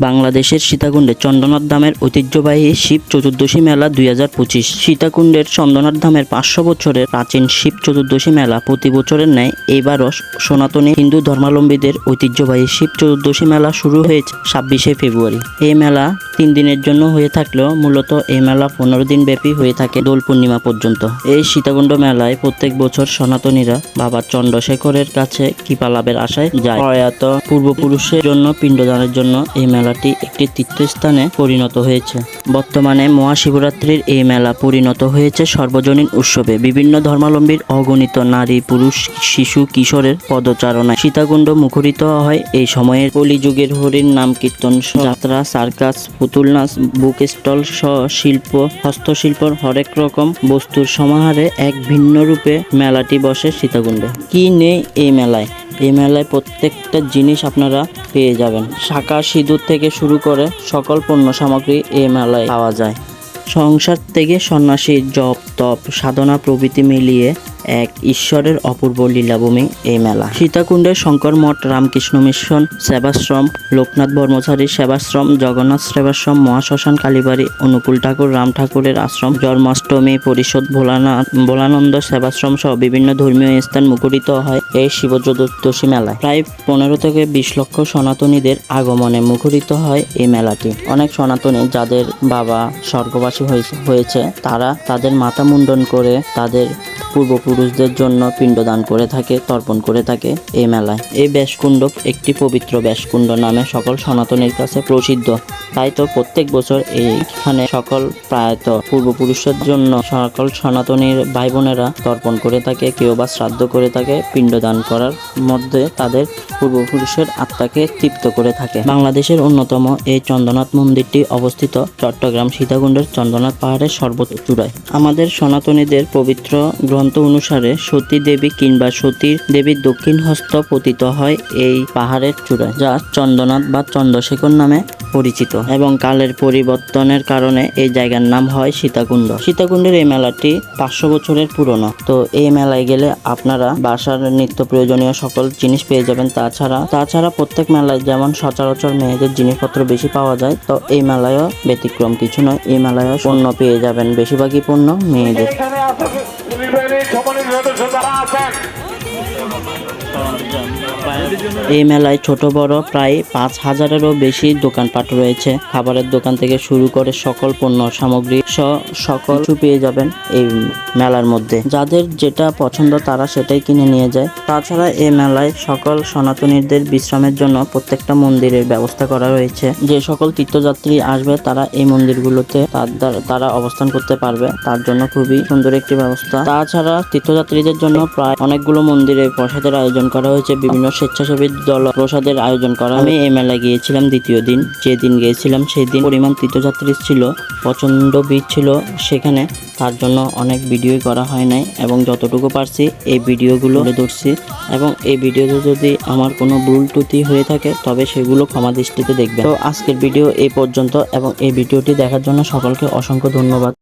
বাংলাদেশের সীতাকুণ্ডে চন্দ্রনাথ ধামের ঐতিহ্যবাহী শিব চতুর্দশী মেলা দুই হাজার পঁচিশ। সীতাকুণ্ডের চন্দ্রনাথ ধামের পাঁচশো বছরের প্রাচীন শিব চতুর্দশী মেলা প্রতি বছরের ন্যায় এবারও সনাতনী হিন্দু ধর্মাবলম্বীদের ঐতিহ্যবাহী শিব চতুর্দশী মেলা শুরু হয়েছে ছাব্বিশে ফেব্রুয়ারি। এই মেলা তিন দিনের জন্য হয়ে থাকলেও মূলত এই মেলা পনেরো দিন ব্যাপী হয়ে থাকে দোল পূর্ণিমা পর্যন্ত। এই সীতাকুণ্ড মেলায় প্রত্যেক বছর সনাতনীরা বাবা চন্দ্রশেখরের কাছে কৃপা লাভের আশায় যায়। প্রয়াত পূর্বপুরুষের জন্য, পিণ্ডদানের জন্য এই মেলাটি একটি তীর্থস্থানে পরিণত হয়েছে। বর্তমানে মহাশিবরাত্রির এই মেলা পরিণত হয়েছে সর্বজনীন উৎসবে। বিভিন্ন ধর্মাবলম্বীর অগণিত নারী, পুরুষ, শিশু, কিশোরের পদচারণায় সীতাকুণ্ড মুখরিত হয়। এই সময়ের কলিযুগের হরির নাম কীর্তন যাত্রা, সার্কাস, পুতুল নাচ, বুক স্টল সহ শিল্প, হস্তশিল্পর হরেক রকম বস্তুর সমাহারে এক ভিন্ন রূপে মেলাটি বসে সীতাকুণ্ডে। কি নেই এই মেলায়? এই মেলায় প্রত্যেকটা জিনিস আপনারা পেয়ে যাবেন। শাঁখা সিঁদুর থেকে শুরু করে সকল পণ্য সামগ্রী এই মেলায় পাওয়া যায়। সংসার থেকে সন্ন্যাসী, জপ, তপ, সাধনা প্রভৃতি মিলিয়ে এক ঈশ্বরের অপূর্ব লীলাভূমি এই মেলা। সীতাকুণ্ডের শঙ্কর মঠ, রামকৃষ্ণ মিশন, সেবাশ্রম, লোকনাথ বর্মচারী সেবাশ্রম, জগন্নাথ সেবাশ্রম, মহাশ্মশান কালীবাড়ি, অনুকূল ঠাকুর, রাম ঠাকুরের আশ্রম, জন্মাষ্টমী, পরিষদ, ভোলানাথ, ভোলানন্দ সেবাশ্রম সহ বিভিন্ন ধর্মীয় স্থান মুখরিত হয়। এই শিব চতুর্দশী মেলায় প্রায় পনেরো থেকে বিশ লক্ষ সনাতনীদের আগমনে মুখরিত হয় এই মেলাটি। অনেক সনাতনী যাদের বাবা স্বর্গবাসী হয়েছে- তারা তাদের মাথা মুন্ডন করে তাদের পূর্বপুরুষদের জন্য পিণ্ডদান করে থাকে, তর্পণ করে থাকে এই মেলায়। এই ব্যাসকুণ্ড একটি পবিত্র ব্যাসকুণ্ড নামে সকল সনাতনীর কাছে প্রসিদ্ধ। তাই তো প্রত্যেক বছর এইখানে সকল প্রায়ত পূর্বপুরুষের জন্য সকল সনাতনীর ভাই বোনেরা তর্পণ করে থাকে, কেউ বা শ্রাদ্ধ করে থাকে পিণ্ডদান করার মধ্যে তাদের পূর্বপুরুষের আত্মাকে তৃপ্ত করে থাকে। বাংলাদেশের অন্যতম এই চন্দ্রনাথ মন্দিরটি অবস্থিত চট্টগ্রাম সীতাকুণ্ডের চন্দ্রনাথ পাহাড়ের সর্বোচ্চ চূড়ায় আমাদের সনাতনীদের পবিত্র গ্রন্থ অনুসারে সতী দেবী কিংবা সতীর দেবীর দক্ষিণ হস্ত পতিত হয় এই পাহাড়ের চূড়ায়, যা চন্দ্রনাথ বা চন্দ্রশেখর নামে পরিচিত এবং কালের পরিবর্তনের কারণে এই জায়গার নাম হয় সীতাকুণ্ড। সীতাকুণ্ডের এই মেলাটি পাঁচশো বছরের পুরনো। তো এই মেলায় গেলে আপনারা বাসার নিত্য প্রয়োজনীয় সকল জিনিস পেয়ে যাবেন। তাছাড়া তাছাড়া প্রত্যেক মেলায় যেমন সচরাচর মেয়েদের জিনিসপত্র বেশি পাওয়া যায়, তো এই মেলায়ও ব্যতিক্রম কিছু নয়। এই মেলায়ও পণ্য পেয়ে যাবেন। বেশিরভাগই পণ্য মেয়েদের। এই মেলায় ছোট, বড় প্রায় পাঁচ হাজারেরও বেশি দোকানপাট রয়েছে। খাবারের দোকান থেকে শুরু করে সকল পণ্য, সামগ্রী সকল পেয়ে যাবেন এই মেলার মধ্যে। যাদের যেটা পছন্দ তারা সেটাই কিনে নিয়ে যায়। তাছাড়া এই মেলায় সকল সনাতনীদের বিশ্রামের জন্য প্রত্যেকটা মন্দিরের ব্যবস্থা করা রয়েছে। যে সকল তীর্থযাত্রী আসবে তারা এই মন্দিরগুলোতে তারা অবস্থান করতে পারবে। তার জন্য খুবই সুন্দর একটি ব্যবস্থা। তাছাড়া তীর্থযাত্রীদের জন্য প্রায় অনেকগুলো মন্দিরে প্রসাদের আয়োজন করা হয়েছে। বিভিন্ন স্বেচ্ছাসেবী দল প্রসাদের আয়োজন করা আমি এই মেলায় গিয়েছিলাম দ্বিতীয় দিন। যেদিন গিয়েছিলাম সেই দিন পরিমাণ তীর্থযাত্রী ছিল প্রচণ্ড ভিড় ছিল সেখানে। তার জন্য অনেক ভিডিওই করা হয় নাই এবং যতটুকু পারছি এই ভিডিওগুলো ধরছি। এবং এই ভিডিওতে যদি আমার কোনো ভুল ত্রুটি হয়ে থাকে, তবে সেগুলো ক্ষমা দৃষ্টিতে দেখবেন। তো আজকের ভিডিও এই পর্যন্ত এবং এই ভিডিওটি দেখার জন্য সকলকে অসংখ্য ধন্যবাদ।